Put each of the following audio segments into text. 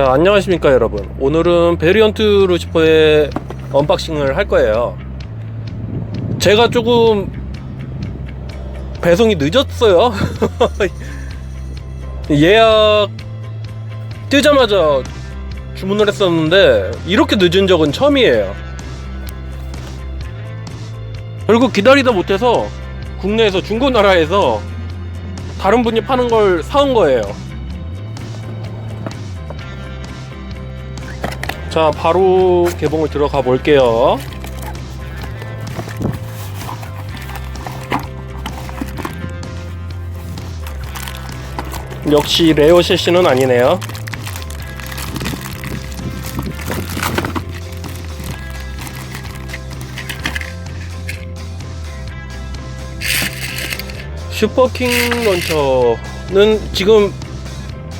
자 안녕하십니까 여러분. 오늘은 베리언트 루시퍼의 언박싱을 할 거예요. 제가 조금 배송이 늦었어요. 예약 뜨자마자 주문을 했었는데 이렇게 늦은 적은 처음이에요. 결국 기다리다 못해서 국내에서 중고나라에서 다른 분이 파는 걸 사온 거예요 자 바로 개봉을 들어가 볼게요. 역시 레오 셰시는 아니네요. 슈퍼킹 런처는 지금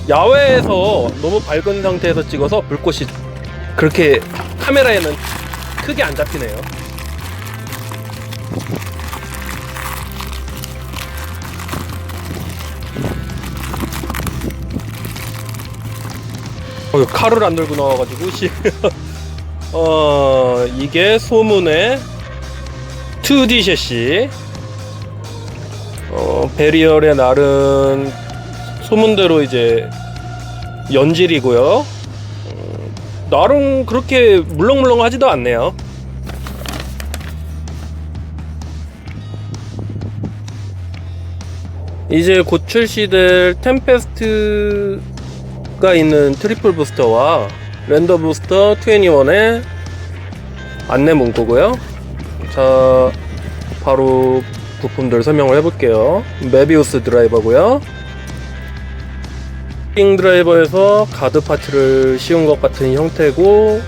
야외에서 너무 밝은 상태에서 찍어서 불꽃이 그렇게 카메라에는 크게 안 잡히네요. 어, 칼을 안 들고 나와가지고 씨. 어 이게 소문의 2D 셰시 어 베리얼의 날은 소문대로 이제 연질이고요. 어, 나름 그렇게 물렁물렁 하지도 않네요. 이제 곧 출시될 템페스트가 있는 트리플 부스터와 랜더 부스터 21의 안내 문구고요. 자, 바로 부품들 설명을 해볼게요. 메비우스 드라이버고요. 킹 드라이버에서 가드 파츠를 씌운 것 같은 형태고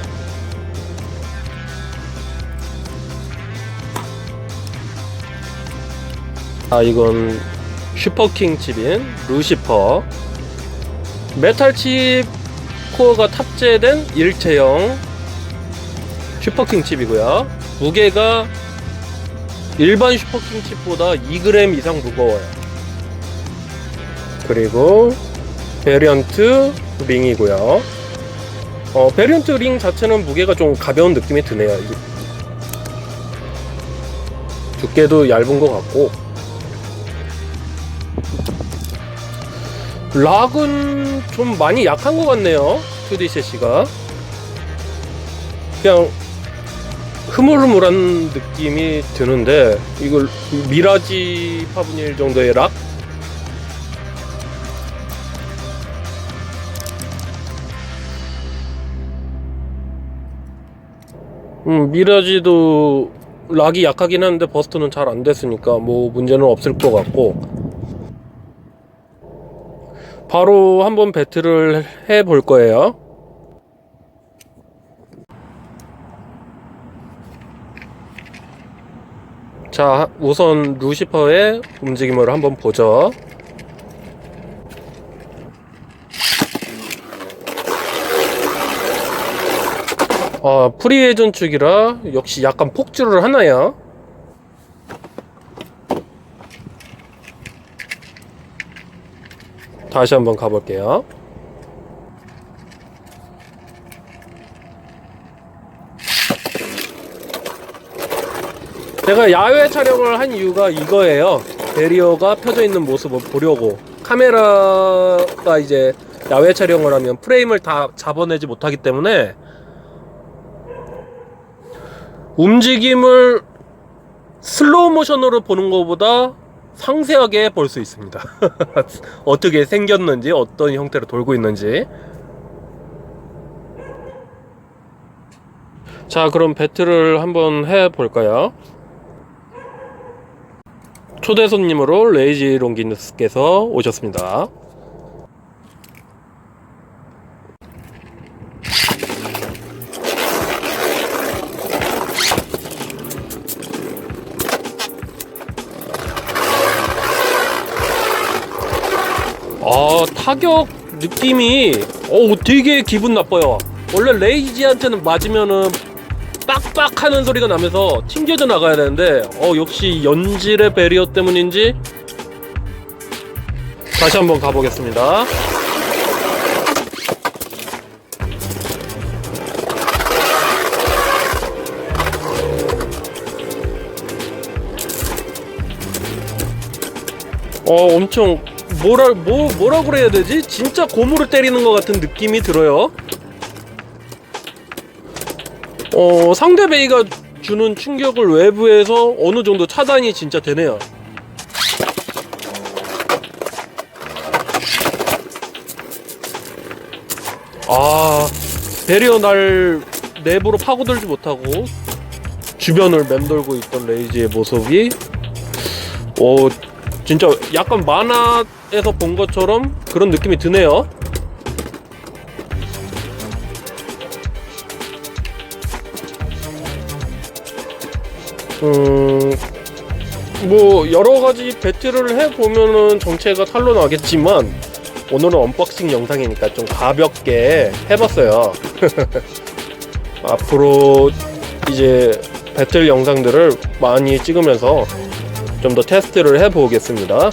아 이건 슈퍼킹 칩인 루시퍼. 메탈 칩 코어가 탑재된 일체형 슈퍼킹 칩이고요. 무게가 일반 슈퍼킹 칩보다 2g 이상 무거워요. 그리고 베리언트 링이고요. 어, 베리언트 링 자체는 무게가 좀 가벼운 느낌이 드네요. 두께도 얇은 것 같고 락은 좀 많이 약한 것 같네요. 2D 셋시가 그냥 흐물흐물한 느낌이 드는데 이걸 미라지 파브닐 정도의 락 음, 미라지도 락이 약하긴 한데 버스트는 잘 안 됐으니까 뭐 문제는 없을 것 같고 바로 한번 배틀을 해 볼 거예요. 자, 우선 루시퍼의 움직임을 한번 보죠. 아, 프리에전 축이라 역시 약간 폭주를 하나요? 다시 한번 가볼게요. 제가 야외 촬영을 한 이유가 이거예요. 베리어가 펴져 있는 모습을 보려고. 카메라가 이제 야외 촬영을 하면 프레임을 다 잡아내지 못하기 때문에 움직임을 슬로우 모션으로 보는 것보다 상세하게 볼 수 있습니다. 어떻게 생겼는지, 어떤 형태로 돌고 있는지. 자, 그럼 배틀을 한번 해 볼까요? 초대 손님으로 레이지 롱기누스께서 오셨습니다. 아 타격 느낌이 어 되게 기분 나빠요. 원래 레이지한테는 맞으면은 빡빡 하는 소리가 나면서 튕겨져 나가야 되는데 어 역시 연질의 베리어 때문인지. 다시 한번 가보겠습니다. 어 엄청 뭐라 뭐 뭐라 그래야 되지? 진짜 고무를 때리는 것 같은 느낌이 들어요. 어 상대 베이가 주는 충격을 외부에서 어느 정도 차단이 진짜 되네요. 아 배리어 날 내부로 파고들지 못하고 주변을 맴돌고 있던 레이지의 모습이 오 진짜 약간 만화 에서 본 것처럼 그런 느낌이 드네요. 음, 뭐 여러 가지 배틀을 해 보면은 정체가 탄로 나겠지만 오늘은 언박싱 영상이니까 좀 가볍게 해봤어요. 앞으로 이제 배틀 영상들을 많이 찍으면서 좀 더 테스트를 해보겠습니다.